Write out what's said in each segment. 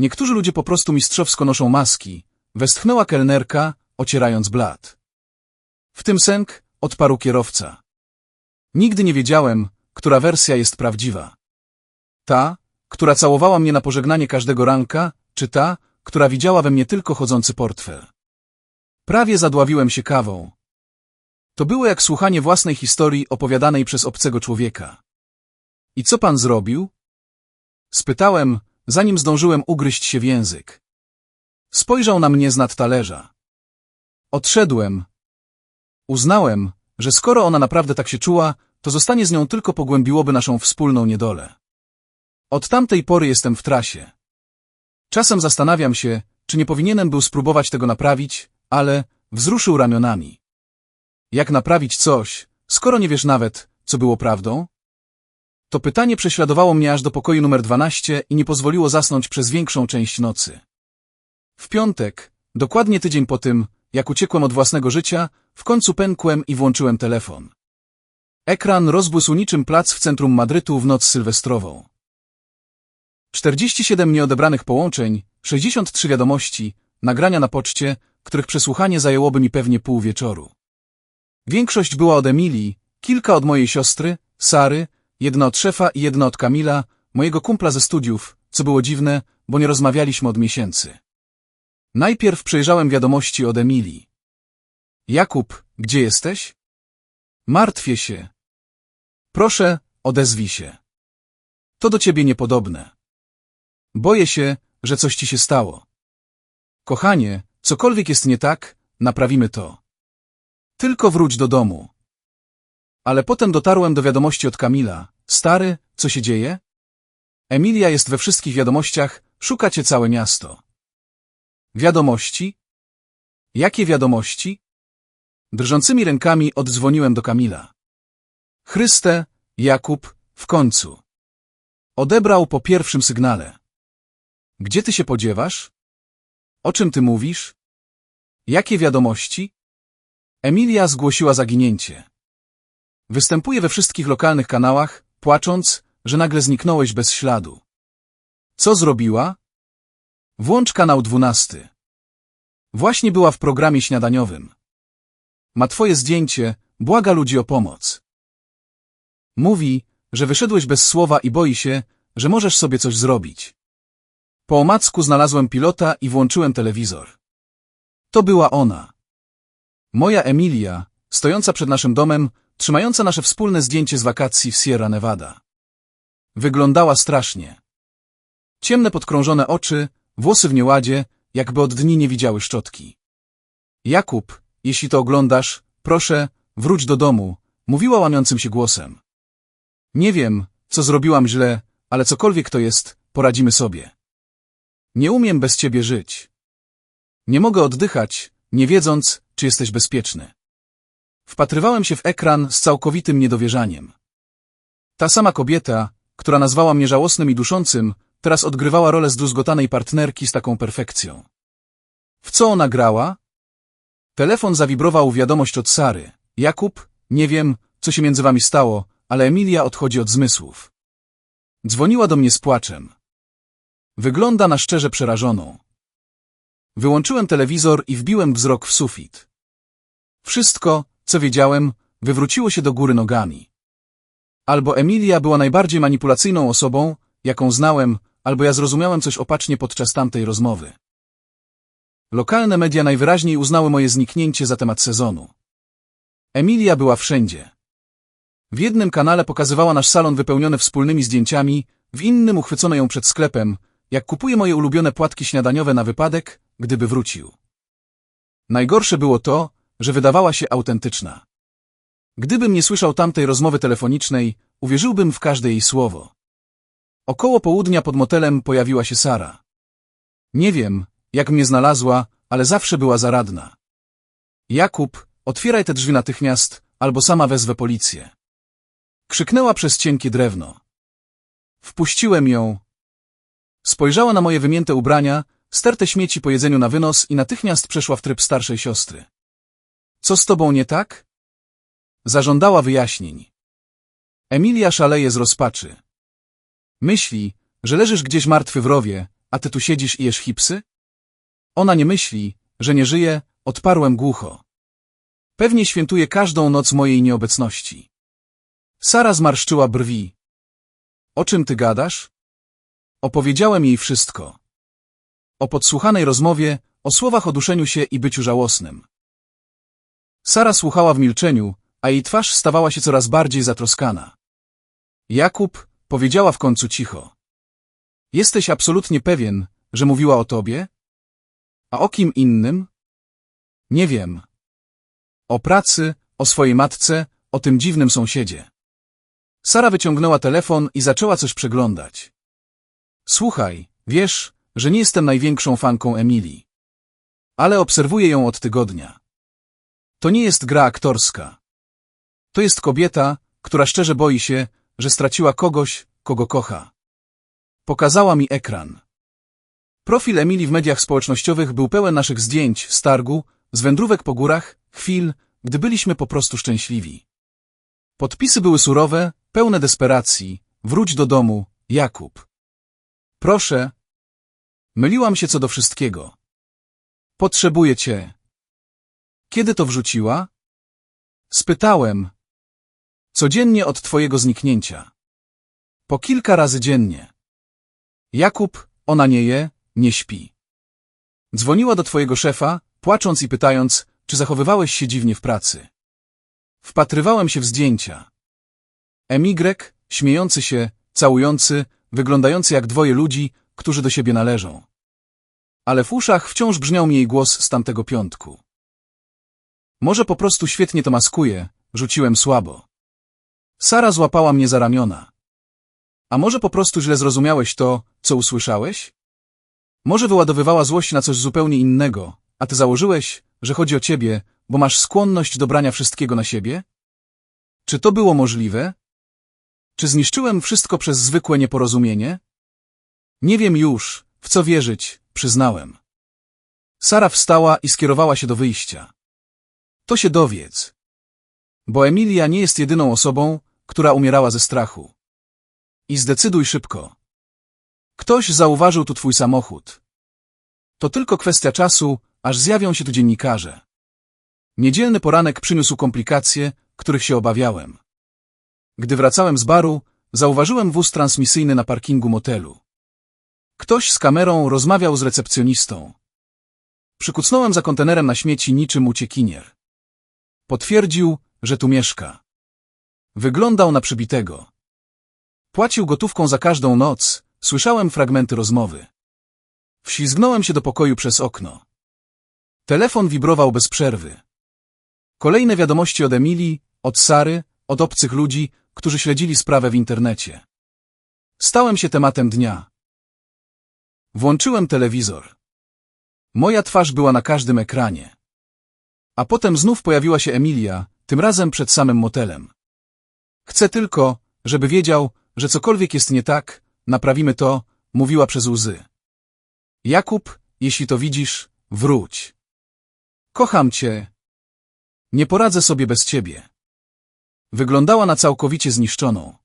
Niektórzy ludzie po prostu mistrzowsko noszą maski, westchnęła kelnerka, ocierając blat. W tym sęk, odparł kierowca. Nigdy nie wiedziałem, która wersja jest prawdziwa. Ta, która całowała mnie na pożegnanie każdego ranka, czy ta, która widziała we mnie tylko chodzący portfel. Prawie zadławiłem się kawą. To było jak słuchanie własnej historii opowiadanej przez obcego człowieka. I co pan zrobił? Spytałem, zanim zdążyłem ugryźć się w język. Spojrzał na mnie z nad talerza. Odszedłem. Uznałem, że skoro ona naprawdę tak się czuła, to zostanie z nią tylko pogłębiłoby naszą wspólną niedolę. Od tamtej pory jestem w trasie. Czasem zastanawiam się, czy nie powinienem był spróbować tego naprawić, ale wzruszył ramionami. Jak naprawić coś, skoro nie wiesz nawet, co było prawdą? To pytanie prześladowało mnie aż do pokoju numer 12 i nie pozwoliło zasnąć przez większą część nocy. W piątek, dokładnie tydzień po tym, jak uciekłem od własnego życia, w końcu pękłem i włączyłem telefon. Ekran rozbłysł niczym plac w centrum Madrytu w noc sylwestrową. 47 nieodebranych połączeń, 63 wiadomości, nagrania na poczcie, których przesłuchanie zajęłoby mi pewnie pół wieczoru. Większość była od Emilii, kilka od mojej siostry, Sary, jedna od szefa i jedna od Kamila, mojego kumpla ze studiów, co było dziwne, bo nie rozmawialiśmy od miesięcy. Najpierw przejrzałem wiadomości od Emilii. Jakub, gdzie jesteś? Martwię się. Proszę, odezwij się. To do ciebie niepodobne. Boję się, że coś ci się stało. Kochanie, cokolwiek jest nie tak, naprawimy to. Tylko wróć do domu. Ale potem dotarłem do wiadomości od Kamila. Stary, co się dzieje? Emilia jest we wszystkich wiadomościach, szuka cię całe miasto. Wiadomości? Jakie wiadomości? Drżącymi rękami oddzwoniłem do Kamila. Chryste, Jakub, w końcu. Odebrał po pierwszym sygnale. Gdzie ty się podziewasz? O czym ty mówisz? Jakie wiadomości? Emilia zgłosiła zaginięcie. Występuje we wszystkich lokalnych kanałach, płacząc, że nagle zniknąłeś bez śladu. Co zrobiła? Włącz kanał dwunasty. Właśnie była w programie śniadaniowym. Ma twoje zdjęcie, błaga ludzi o pomoc. Mówi, że wyszedłeś bez słowa i boi się, że możesz sobie coś zrobić. Po omacku znalazłem pilota i włączyłem telewizor. To była ona. Moja Emilia, stojąca przed naszym domem, trzymająca nasze wspólne zdjęcie z wakacji w Sierra Nevada. Wyglądała strasznie. Ciemne podkrążone oczy, włosy w nieładzie, jakby od dni nie widziały szczotki. Jakub, jeśli to oglądasz, proszę, wróć do domu, mówiła łamiącym się głosem. Nie wiem, co zrobiłam źle, ale cokolwiek to jest, poradzimy sobie. Nie umiem bez ciebie żyć. Nie mogę oddychać, nie wiedząc, czy jesteś bezpieczny. Wpatrywałem się w ekran z całkowitym niedowierzaniem. Ta sama kobieta, która nazwała mnie żałosnym i duszącym, teraz odgrywała rolę zdruzgotanej partnerki z taką perfekcją. W co ona grała? Telefon zawibrował wiadomość od Sary. Jakub, nie wiem, co się między wami stało, ale Emilia odchodzi od zmysłów. Dzwoniła do mnie z płaczem. Wygląda na szczerze przerażoną. Wyłączyłem telewizor i wbiłem wzrok w sufit. Wszystko, co wiedziałem, wywróciło się do góry nogami. Albo Emilia była najbardziej manipulacyjną osobą, jaką znałem, albo ja zrozumiałem coś opacznie podczas tamtej rozmowy. Lokalne media najwyraźniej uznały moje zniknięcie za temat sezonu. Emilia była wszędzie. W jednym kanale pokazywała nasz salon wypełniony wspólnymi zdjęciami, w innym uchwycono ją przed sklepem, jak kupuje moje ulubione płatki śniadaniowe na wypadek, gdyby wrócił. Najgorsze było to, że wydawała się autentyczna. Gdybym nie słyszał tamtej rozmowy telefonicznej, uwierzyłbym w każde jej słowo. Około południa pod motelem pojawiła się Sara. Nie wiem, jak mnie znalazła, ale zawsze była zaradna. Jakub, otwieraj te drzwi natychmiast, albo sama wezwę policję. Krzyknęła przez cienkie drewno. Wpuściłem ją. Spojrzała na moje wymięte ubrania, sterte śmieci po jedzeniu na wynos i natychmiast przeszła w tryb starszej siostry. Co z tobą nie tak? Zażądała wyjaśnień. Emilia szaleje z rozpaczy. Myśli, że leżysz gdzieś martwy w rowie, a ty tu siedzisz i jesz chipsy? Ona nie myśli, że nie żyje, odparłem głucho. Pewnie świętuje każdą noc mojej nieobecności. Sara zmarszczyła brwi. O czym ty gadasz? Opowiedziałem jej wszystko. O podsłuchanej rozmowie, o słowach o duszeniu się i byciu żałosnym. Sara słuchała w milczeniu, a jej twarz stawała się coraz bardziej zatroskana. Jakub powiedziała w końcu cicho. Jesteś absolutnie pewien, że mówiła o tobie? A o kim innym? Nie wiem. O pracy, o swojej matce, o tym dziwnym sąsiedzie. Sara wyciągnęła telefon i zaczęła coś przeglądać. Słuchaj, wiesz, że nie jestem największą fanką Emilii. Ale obserwuję ją od tygodnia. To nie jest gra aktorska. To jest kobieta, która szczerze boi się, że straciła kogoś, kogo kocha. Pokazała mi ekran. Profil Emilii w mediach społecznościowych był pełen naszych zdjęć z targu, z wędrówek po górach, chwil, gdy byliśmy po prostu szczęśliwi. Podpisy były surowe, pełne desperacji. Wróć do domu, Jakub. Proszę. Myliłam się co do wszystkiego. Potrzebuję cię. Kiedy to wrzuciła? Spytałem. Codziennie od twojego zniknięcia. Po kilka razy dziennie. Jakub, ona nie je, nie śpi. Dzwoniła do twojego szefa, płacząc i pytając, czy zachowywałeś się dziwnie w pracy. Wpatrywałem się w zdjęcia. Emigrek, śmiejący się, całujący, wyglądający jak dwoje ludzi, którzy do siebie należą. Ale w uszach wciąż brzmiał mi jej głos z tamtego piątku. Może po prostu świetnie to maskuje, rzuciłem słabo. Sara złapała mnie za ramiona. A może po prostu źle zrozumiałeś to, co usłyszałeś? Może wyładowywała złość na coś zupełnie innego, a ty założyłeś, że chodzi o ciebie, bo masz skłonność do brania wszystkiego na siebie? Czy to było możliwe? Czy zniszczyłem wszystko przez zwykłe nieporozumienie? Nie wiem już, w co wierzyć, przyznałem. Sara wstała i skierowała się do wyjścia. To się dowiedz. Bo Emilia nie jest jedyną osobą, która umierała ze strachu. I zdecyduj szybko. Ktoś zauważył tu twój samochód. To tylko kwestia czasu, aż zjawią się tu dziennikarze. Niedzielny poranek przyniósł komplikacje, których się obawiałem. Gdy wracałem z baru, zauważyłem wóz transmisyjny na parkingu motelu. Ktoś z kamerą rozmawiał z recepcjonistą. Przykucnąłem za kontenerem na śmieci niczym uciekinier. Potwierdził, że tu mieszka. Wyglądał na przybitego. Płacił gotówką za każdą noc, słyszałem fragmenty rozmowy. Wślizgnąłem się do pokoju przez okno. Telefon wibrował bez przerwy. Kolejne wiadomości od Emilii, od Sary, od obcych ludzi, którzy śledzili sprawę w internecie. Stałem się tematem dnia. Włączyłem telewizor. Moja twarz była na każdym ekranie. A potem znów pojawiła się Emilia, tym razem przed samym motelem. Chcę tylko, żeby wiedział, że cokolwiek jest nie tak, naprawimy to, mówiła przez łzy. Jakub, jeśli to widzisz, wróć. Kocham cię. Nie poradzę sobie bez ciebie. Wyglądała na całkowicie zniszczoną.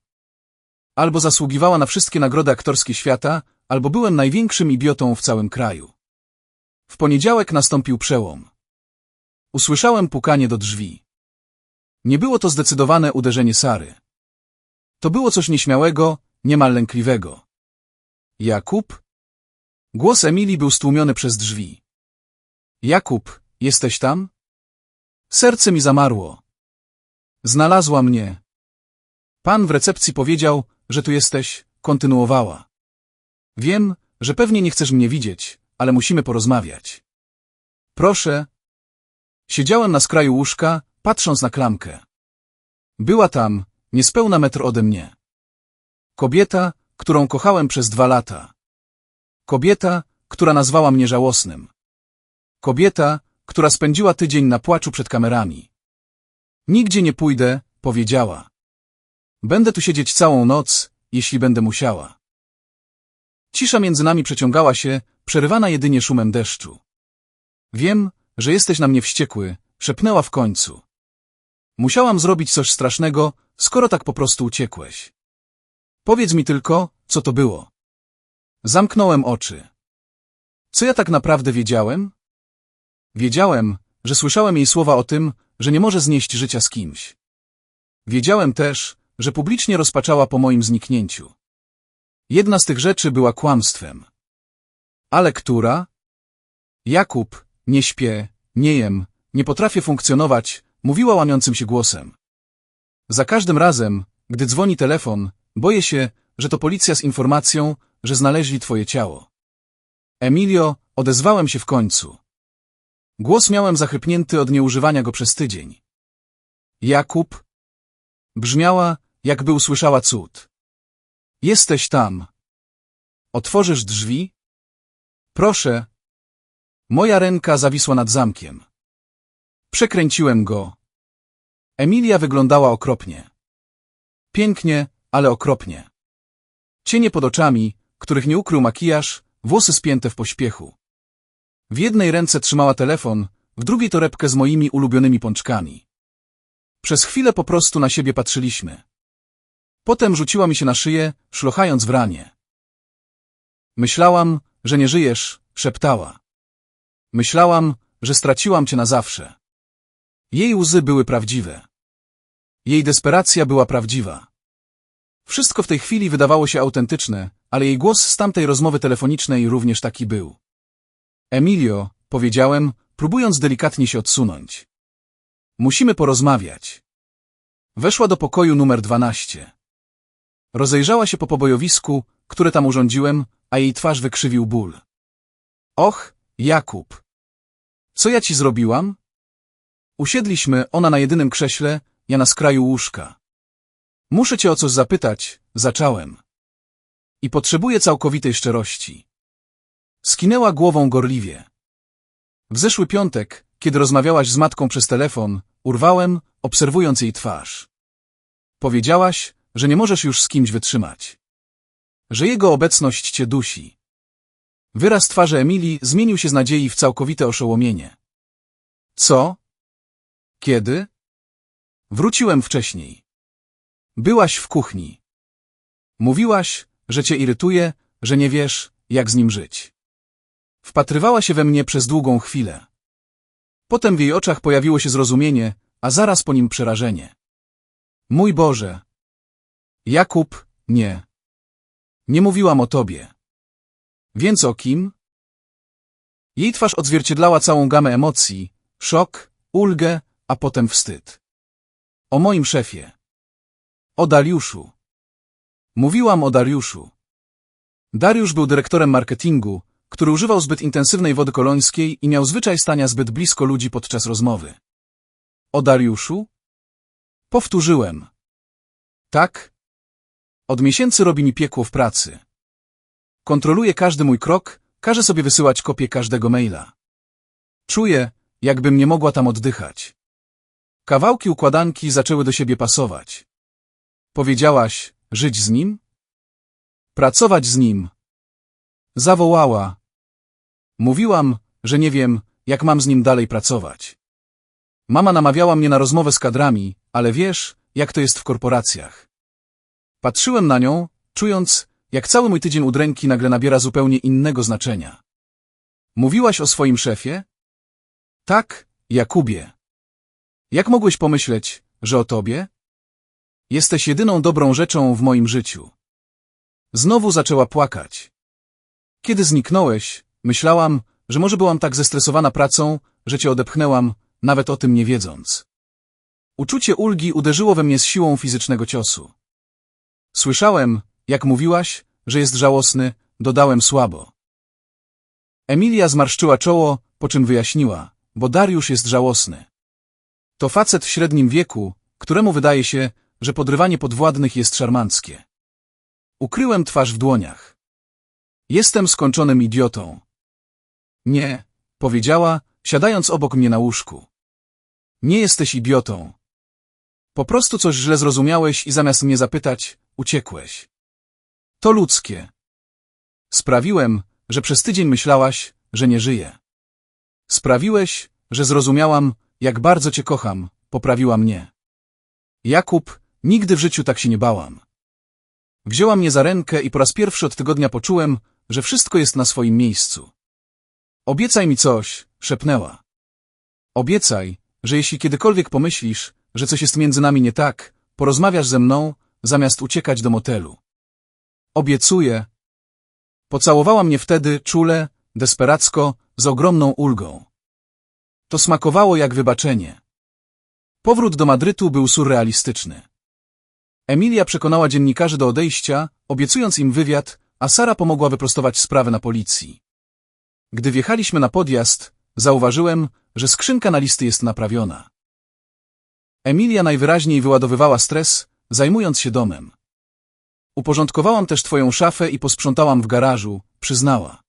Albo zasługiwała na wszystkie nagrody aktorskie świata, albo byłem największym idiotą w całym kraju. W poniedziałek nastąpił przełom. Usłyszałem pukanie do drzwi. Nie było to zdecydowane uderzenie Sary. To było coś nieśmiałego, niemal lękliwego. Jakub? Głos Emilii był stłumiony przez drzwi. Jakub, jesteś tam? Serce mi zamarło. Znalazła mnie. Pan w recepcji powiedział, że tu jesteś, kontynuowała. Wiem, że pewnie nie chcesz mnie widzieć, ale musimy porozmawiać. Proszę. Siedziałem na skraju łóżka, patrząc na klamkę. Była tam, niespełna metr ode mnie. Kobieta, którą kochałem przez dwa lata. Kobieta, która nazwała mnie żałosnym. Kobieta, która spędziła tydzień na płaczu przed kamerami. Nigdzie nie pójdę, powiedziała. Będę tu siedzieć całą noc, jeśli będę musiała. Cisza między nami przeciągała się, przerywana jedynie szumem deszczu. Wiem, że jesteś na mnie wściekły, szepnęła w końcu. Musiałam zrobić coś strasznego, skoro tak po prostu uciekłeś. Powiedz mi tylko, co to było. Zamknąłem oczy. Co ja tak naprawdę wiedziałem? Wiedziałem, że słyszałem jej słowa o tym, że nie może znieść życia z kimś. Wiedziałem też, że publicznie rozpaczała po moim zniknięciu. Jedna z tych rzeczy była kłamstwem. Ale która? Jakub, nie śpię, nie jem, nie potrafię funkcjonować, mówiła łamiącym się głosem. Za każdym razem, gdy dzwoni telefon, boję się, że to policja z informacją, że znaleźli twoje ciało. Emilio, odezwałem się w końcu. Głos miałem zachrypnięty od nieużywania go przez tydzień. Jakub? Brzmiała, jakby usłyszała cud. Jesteś tam. Otworzysz drzwi? Proszę. Moja ręka zawisła nad zamkiem. Przekręciłem go. Emilia wyglądała okropnie. Pięknie, ale okropnie. Cienie pod oczami, których nie ukrył makijaż, włosy spięte w pośpiechu. W jednej ręce trzymała telefon, w drugiej torebkę z moimi ulubionymi pączkami. Przez chwilę po prostu na siebie patrzyliśmy. Potem rzuciła mi się na szyję, szlochając w ranie. Myślałam, że nie żyjesz, szeptała. Myślałam, że straciłam cię na zawsze. Jej łzy były prawdziwe. Jej desperacja była prawdziwa. Wszystko w tej chwili wydawało się autentyczne, ale jej głos z tamtej rozmowy telefonicznej również taki był. Emilio, powiedziałem, próbując delikatnie się odsunąć. Musimy porozmawiać. Weszła do pokoju numer 12. Rozejrzała się po pobojowisku, które tam urządziłem, a jej twarz wykrzywił ból. Och, Jakub! Co ja ci zrobiłam? Usiedliśmy, ona na jedynym krześle, ja na skraju łóżka. Muszę cię o coś zapytać, zacząłem. I potrzebuję całkowitej szczerości. Skinęła głową gorliwie. W zeszły piątek, kiedy rozmawiałaś z matką przez telefon, urwałem, obserwując jej twarz. Powiedziałaś, że nie możesz już z kimś wytrzymać. Że jego obecność cię dusi. Wyraz twarzy Emilii zmienił się z nadziei w całkowite oszołomienie. Co? Kiedy? Wróciłem wcześniej. Byłaś w kuchni. Mówiłaś, że cię irytuje, że nie wiesz, jak z nim żyć. Wpatrywała się we mnie przez długą chwilę. Potem w jej oczach pojawiło się zrozumienie, a zaraz po nim przerażenie. Mój Boże! Jakub, nie. Nie mówiłam o tobie. Więc o kim? Jej twarz odzwierciedlała całą gamę emocji, szok, ulgę, a potem wstyd. O moim szefie. O Dariuszu. Mówiłam o Dariuszu. Dariusz był dyrektorem marketingu, który używał zbyt intensywnej wody kolońskiej i miał zwyczaj stania zbyt blisko ludzi podczas rozmowy. O Dariuszu? Powtórzyłem. Tak? Od miesięcy robi mi piekło w pracy. Kontroluje każdy mój krok, każe sobie wysyłać kopię każdego maila. Czuję, jakbym nie mogła tam oddychać. Kawałki układanki zaczęły do siebie pasować. Powiedziałaś, żyć z nim? Pracować z nim. Zawołała. Mówiłam, że nie wiem, jak mam z nim dalej pracować. Mama namawiała mnie na rozmowę z kadrami, ale wiesz, jak to jest w korporacjach. Patrzyłem na nią, czując, jak cały mój tydzień udręki nagle nabiera zupełnie innego znaczenia. Mówiłaś o swoim szefie? Tak, Jakubie. Jak mogłeś pomyśleć, że o tobie? Jesteś jedyną dobrą rzeczą w moim życiu. Znowu zaczęła płakać. Kiedy zniknąłeś, myślałam, że może byłam tak zestresowana pracą, że cię odepchnęłam, nawet o tym nie wiedząc. Uczucie ulgi uderzyło we mnie z siłą fizycznego ciosu. Słyszałem, jak mówiłaś, że jest żałosny, dodałem słabo. Emilia zmarszczyła czoło, po czym wyjaśniła, bo Dariusz jest żałosny. To facet w średnim wieku, któremu wydaje się, że podrywanie podwładnych jest szarmanckie. Ukryłem twarz w dłoniach. Jestem skończonym idiotą. Nie, powiedziała, siadając obok mnie na łóżku. Nie jesteś idiotą. Po prostu coś źle zrozumiałeś i zamiast mnie zapytać, uciekłeś. To ludzkie. Sprawiłem, że przez tydzień myślałaś, że nie żyję. Sprawiłeś, że zrozumiałam, jak bardzo cię kocham, poprawiła mnie. Jakub, nigdy w życiu tak się nie bałam. Wzięła mnie za rękę i po raz pierwszy od tygodnia poczułem, że wszystko jest na swoim miejscu. Obiecaj mi coś, szepnęła. Obiecaj, że jeśli kiedykolwiek pomyślisz, że coś jest między nami nie tak, porozmawiasz ze mną, zamiast uciekać do motelu. Obiecuję. Pocałowała mnie wtedy czule, desperacko, z ogromną ulgą. To smakowało jak wybaczenie. Powrót do Madrytu był surrealistyczny. Emilia przekonała dziennikarzy do odejścia, obiecując im wywiad, a Sara pomogła wyprostować sprawę na policji. Gdy wjechaliśmy na podjazd, zauważyłem, że skrzynka na listy jest naprawiona. Emilia najwyraźniej wyładowywała stres, zajmując się domem. Uporządkowałam też twoją szafę i posprzątałam w garażu, przyznała.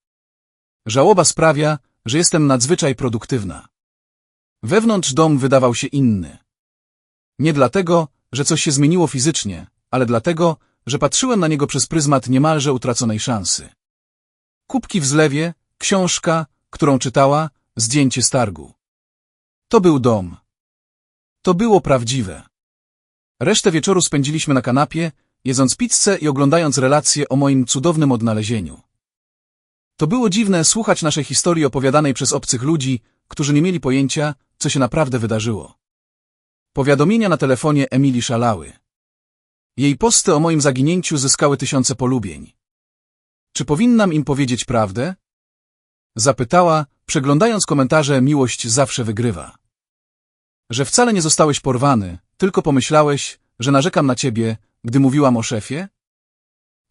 Żałoba sprawia, że jestem nadzwyczaj produktywna. Wewnątrz dom wydawał się inny. Nie dlatego, że coś się zmieniło fizycznie, ale dlatego, że patrzyłem na niego przez pryzmat niemalże utraconej szansy. Kubki w zlewie, książka, którą czytała, zdjęcie z targu. To był dom. To było prawdziwe. Resztę wieczoru spędziliśmy na kanapie, jedząc pizzę i oglądając relacje o moim cudownym odnalezieniu. To było dziwne słuchać naszej historii opowiadanej przez obcych ludzi, którzy nie mieli pojęcia, co się naprawdę wydarzyło. Powiadomienia na telefonie Emilii szalały. Jej posty o moim zaginięciu zyskały tysiące polubień. Czy powinnam im powiedzieć prawdę? Zapytała, przeglądając komentarze Miłość zawsze wygrywa. Że wcale nie zostałeś porwany, tylko pomyślałeś, że narzekam na ciebie, gdy mówiłam o szefie?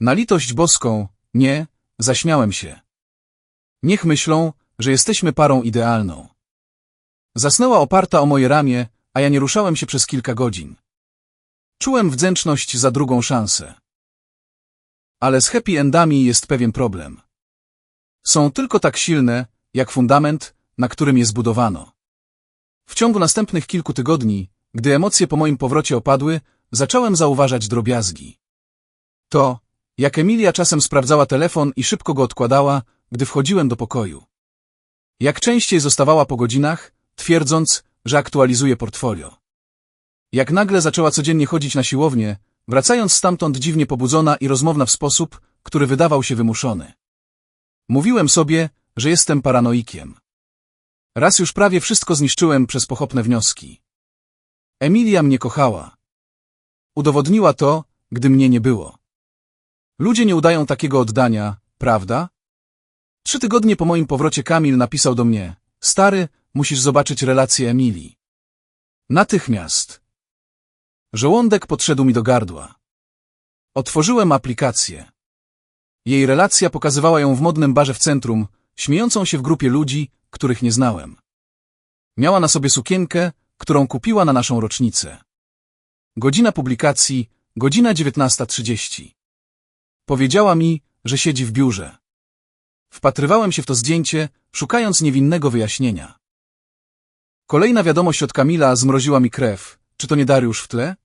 Na litość boską, nie, zaśmiałem się. Niech myślą, że jesteśmy parą idealną. Zasnęła oparta o moje ramię, a ja nie ruszałem się przez kilka godzin. Czułem wdzięczność za drugą szansę. Ale z happy endami jest pewien problem. Są tylko tak silne, jak fundament, na którym je zbudowano. W ciągu następnych kilku tygodni, gdy emocje po moim powrocie opadły, zacząłem zauważać drobiazgi. To, jak Emilia czasem sprawdzała telefon i szybko go odkładała, gdy wchodziłem do pokoju. Jak częściej zostawała po godzinach, twierdząc, że aktualizuje portfolio. Jak nagle zaczęła codziennie chodzić na siłownię, wracając stamtąd dziwnie pobudzona i rozmowna w sposób, który wydawał się wymuszony. Mówiłem sobie, że jestem paranoikiem. Raz już prawie wszystko zniszczyłem przez pochopne wnioski. Emilia mnie kochała. Udowodniła to, gdy mnie nie było. Ludzie nie udają takiego oddania, prawda? Trzy tygodnie po moim powrocie Kamil napisał do mnie, stary, musisz zobaczyć relację Emilii. Natychmiast. Żołądek podszedł mi do gardła. Otworzyłem aplikację. Jej relacja pokazywała ją w modnym barze w centrum, śmiejącą się w grupie ludzi, których nie znałem. Miała na sobie sukienkę, którą kupiła na naszą rocznicę. Godzina publikacji, godzina 19.30. Powiedziała mi, że siedzi w biurze. Wpatrywałem się w to zdjęcie, szukając niewinnego wyjaśnienia. Kolejna wiadomość od Kamila zmroziła mi krew. Czy to nie Dariusz w tle?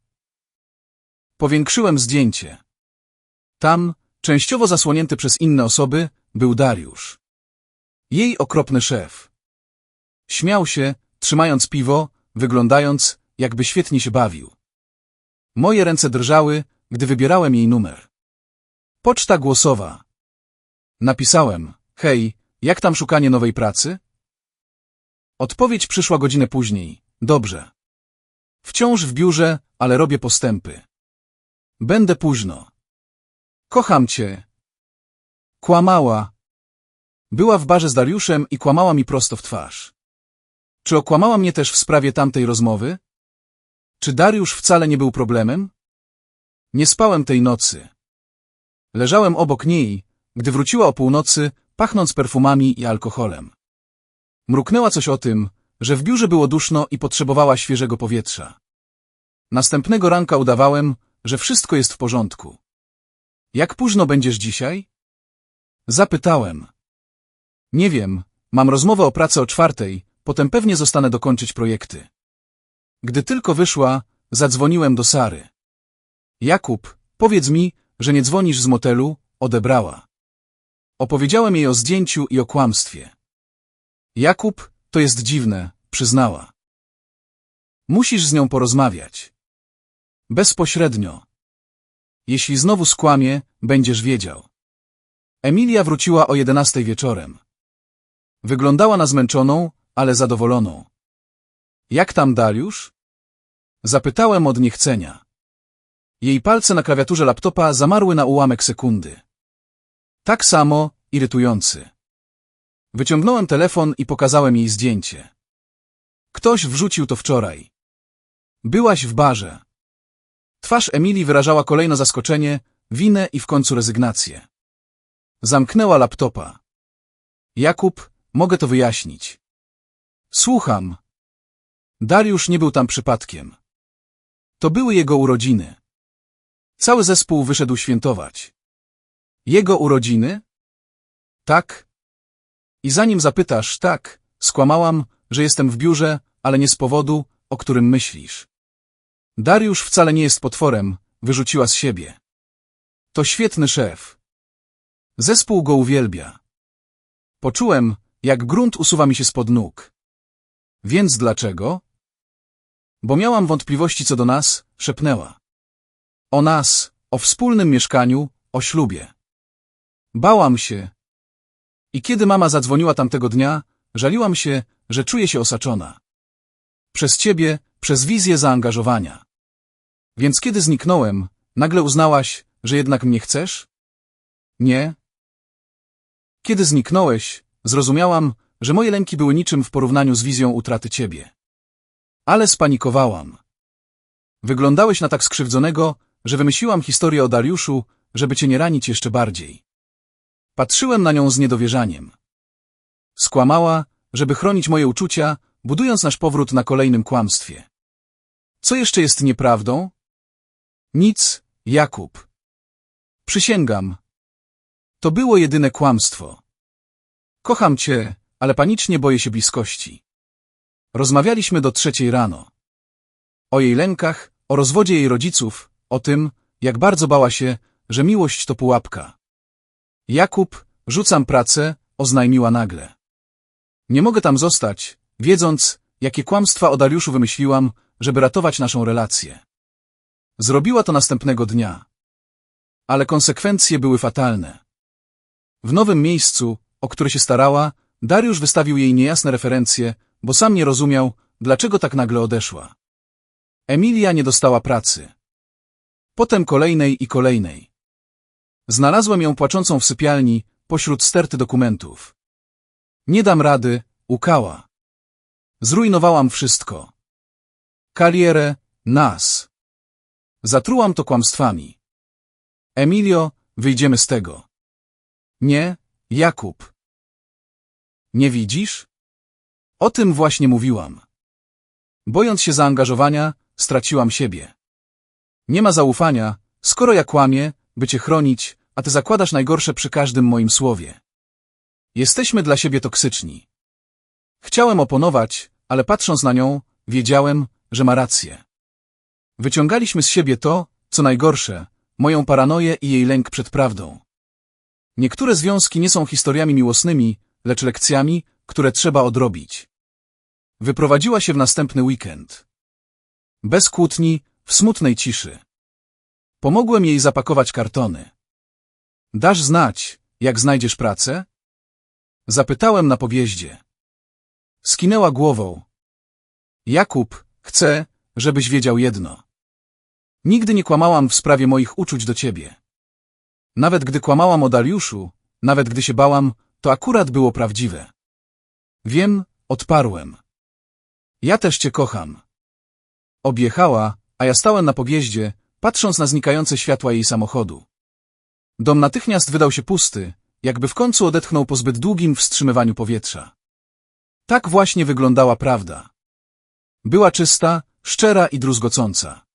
Powiększyłem zdjęcie. Tam, częściowo zasłonięty przez inne osoby, był Dariusz. Jej okropny szef. Śmiał się, trzymając piwo, wyglądając, jakby świetnie się bawił. Moje ręce drżały, gdy wybierałem jej numer. Poczta głosowa. Napisałem, hej, jak tam szukanie nowej pracy? Odpowiedź przyszła godzinę później. Dobrze. Wciąż w biurze, ale robię postępy. Będę późno. Kocham cię. Kłamała. Była w barze z Dariuszem i kłamała mi prosto w twarz. Czy okłamała mnie też w sprawie tamtej rozmowy? Czy Dariusz wcale nie był problemem? Nie spałem tej nocy. Leżałem obok niej, gdy wróciła o północy, pachnąc perfumami i alkoholem. Mruknęła coś o tym, że w biurze było duszno i potrzebowała świeżego powietrza. Następnego ranka udawałem, że wszystko jest w porządku. Jak późno będziesz dzisiaj? Zapytałem. Nie wiem, mam rozmowę o pracy o czwartej, potem pewnie zostanę dokończyć projekty. Gdy tylko wyszła, zadzwoniłem do Sary. Jakub, powiedz mi, że nie dzwonisz z motelu, odebrała. Opowiedziałem jej o zdjęciu i o kłamstwie. Jakub, to jest dziwne, przyznała. Musisz z nią porozmawiać. Bezpośrednio. Jeśli znowu skłamie, będziesz wiedział. Emilia wróciła o jedenastej wieczorem. Wyglądała na zmęczoną, ale zadowoloną. Jak tam Dariusz? Zapytałem od niechcenia. Jej palce na klawiaturze laptopa zamarły na ułamek sekundy. Tak samo, irytujący. Wyciągnąłem telefon i pokazałem jej zdjęcie. Ktoś wrzucił to wczoraj. Byłaś w barze. Twarz Emilii wyrażała kolejno zaskoczenie, winę i w końcu rezygnację. Zamknęła laptopa. Jakub, mogę to wyjaśnić. Słucham. Dariusz nie był tam przypadkiem. To były jego urodziny. Cały zespół wyszedł świętować. Jego urodziny? Tak. I zanim zapytasz, tak, skłamałam, że jestem w biurze, ale nie z powodu, o którym myślisz. Dariusz wcale nie jest potworem, wyrzuciła z siebie. To świetny szef. Zespół go uwielbia. Poczułem, jak grunt usuwa mi się spod nóg. Więc dlaczego? Bo miałam wątpliwości co do nas, szepnęła. O nas, o wspólnym mieszkaniu, o ślubie. Bałam się. I kiedy mama zadzwoniła tamtego dnia, żaliłam się, że czuję się osaczona. Przez ciebie, przez wizję zaangażowania. Więc kiedy zniknąłem, nagle uznałaś, że jednak mnie chcesz? Nie. Kiedy zniknąłeś, zrozumiałam, że moje lęki były niczym w porównaniu z wizją utraty ciebie. Ale spanikowałam. Wyglądałeś na tak skrzywdzonego, że wymyśliłam historię o Dariuszu, żeby cię nie ranić jeszcze bardziej. Patrzyłem na nią z niedowierzaniem. Skłamała, żeby chronić moje uczucia, budując nasz powrót na kolejnym kłamstwie. Co jeszcze jest nieprawdą? Nic, Jakub. Przysięgam. To było jedyne kłamstwo. Kocham cię, ale panicznie boję się bliskości. Rozmawialiśmy do trzeciej rano. O jej lękach, o rozwodzie jej rodziców, o tym, jak bardzo bała się, że miłość to pułapka. Jakub, rzucam pracę, oznajmiła nagle. Nie mogę tam zostać, wiedząc, jakie kłamstwa o Dariuszu wymyśliłam, żeby ratować naszą relację. Zrobiła to następnego dnia. Ale konsekwencje były fatalne. W nowym miejscu, o które się starała, Dariusz wystawił jej niejasne referencje, bo sam nie rozumiał, dlaczego tak nagle odeszła. Emilia nie dostała pracy. Potem kolejnej i kolejnej. Znalazłem ją płaczącą w sypialni, pośród sterty dokumentów. Nie dam rady, ukała. Zrujnowałam wszystko. Karierę, nas. Zatrułam to kłamstwami. Emilio, wyjdziemy z tego. Nie, Jakub. Nie widzisz? O tym właśnie mówiłam. Bojąc się zaangażowania, straciłam siebie. Nie ma zaufania, skoro ja kłamię, by cię chronić, a ty zakładasz najgorsze przy każdym moim słowie. Jesteśmy dla siebie toksyczni. Chciałem oponować, ale patrząc na nią, wiedziałem, że ma rację. Wyciągaliśmy z siebie to, co najgorsze, moją paranoję i jej lęk przed prawdą. Niektóre związki nie są historiami miłosnymi, lecz lekcjami, które trzeba odrobić. Wyprowadziła się w następny weekend. Bez kłótni, w smutnej ciszy. Pomogłem jej zapakować kartony. Dasz znać, jak znajdziesz pracę? Zapytałem na podjeździe. Skinęła głową. Jakub, chcę, żebyś wiedział jedno. Nigdy nie kłamałam w sprawie moich uczuć do ciebie. Nawet gdy kłamałam o Dariuszu, nawet gdy się bałam, to akurat było prawdziwe. Wiem, odparłem. Ja też cię kocham. Objechała, a ja stałem na podjeździe, patrząc na znikające światła jej samochodu. Dom natychmiast wydał się pusty, jakby w końcu odetchnął po zbyt długim wstrzymywaniu powietrza. Tak właśnie wyglądała prawda. Była czysta, szczera i druzgocąca.